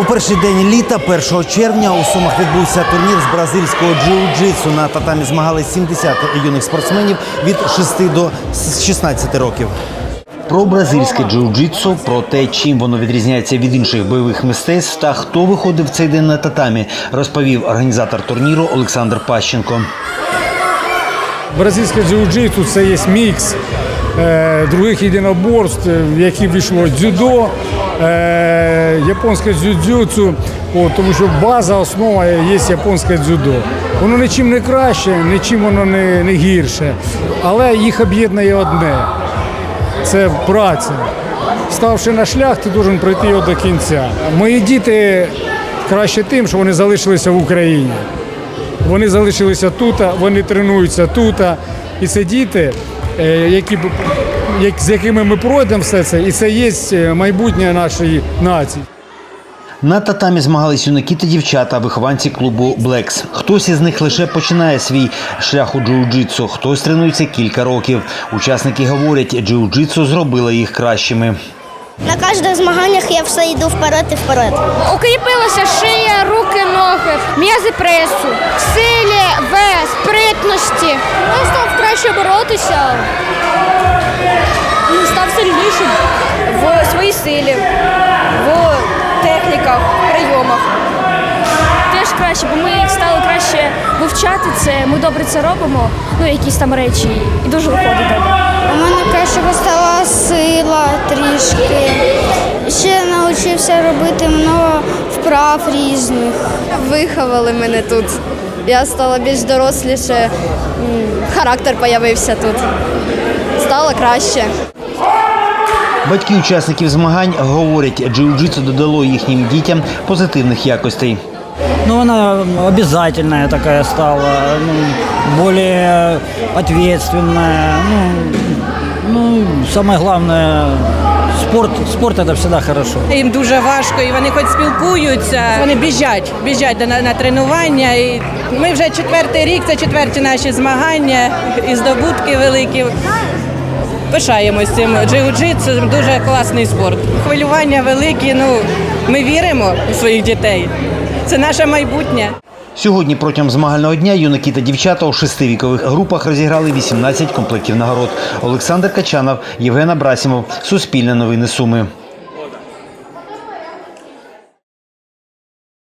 У перший день літа, 1 червня, у Сумах відбувся турнір з бразильського джиу-джитсу. На татамі змагались 70 юних спортсменів від 6 до 16 років. Про бразильське джиу-джитсу, про те, чим воно відрізняється від інших бойових мистецтв та хто виходив цей день на татамі, розповів організатор турніру Олександр Пащенко. Бразильське джиу-джитсу це є мікс е, других єдиноборств, в які війшло дзюдо, е, японське дзюдзюцу, тому що база, основа є японське дзюдо. Воно нічим не краще, нічим воно не, не гірше, але їх об'єднує одне це праця. Ставши на шлях, ти повинен пройти його до кінця. Мої діти краще тим, що вони залишилися в Україні. Вони залишилися тут, вони тренуються тут. І це діти, е, які, як- з якими ми пройдемо все це, і це є е, майбутнє нашої нації. На татамі змагались юнаки та дівчата, вихованці клубу Блекс. Хтось із них лише починає свій шлях у джиу-джитсу, хтось тренується кілька років. Учасники говорять, джиу-джитсу зробило їх кращими. На кожних змаганнях я все йду вперед і вперед. Укріпилася шия, руки, ноги, м'язи пресу, в силі, в спритності. Я став краще боротися. Став сильнішим в своїй силі, вивчати це. Ми добре це робимо, ну якісь там речі, і дуже виходить добре. У мене краще стала сила трішки. Ще навчився робити много вправ різних. Виховали мене тут. Я стала більш доросліше, характер появився тут. Стало краще. Батьки учасників змагань говорять, джиу-джитсу додало їхнім дітям позитивних якостей. Ну, она обязательная такая стала, ну, более ответственная. Ну, ну, самое главное, спорт, спорт это всегда хорошо. Їм дуже важко, і вони хоч спілкуються, вони біжать, біжать до- на, на тренування. І ми вже четвертий рік, це четверті наші змагання і здобутки великі. Пишаємось цим джиу-джитсу, дуже класний спорт. Хвилювання великі. Ну ми віримо у своїх дітей. Це наше майбутнє. Сьогодні протягом змагального дня юнаки та дівчата у шести вікових групах розіграли 18 комплектів нагород. Олександр Качанов, Євген Абрасімов, Суспільне новини Суми.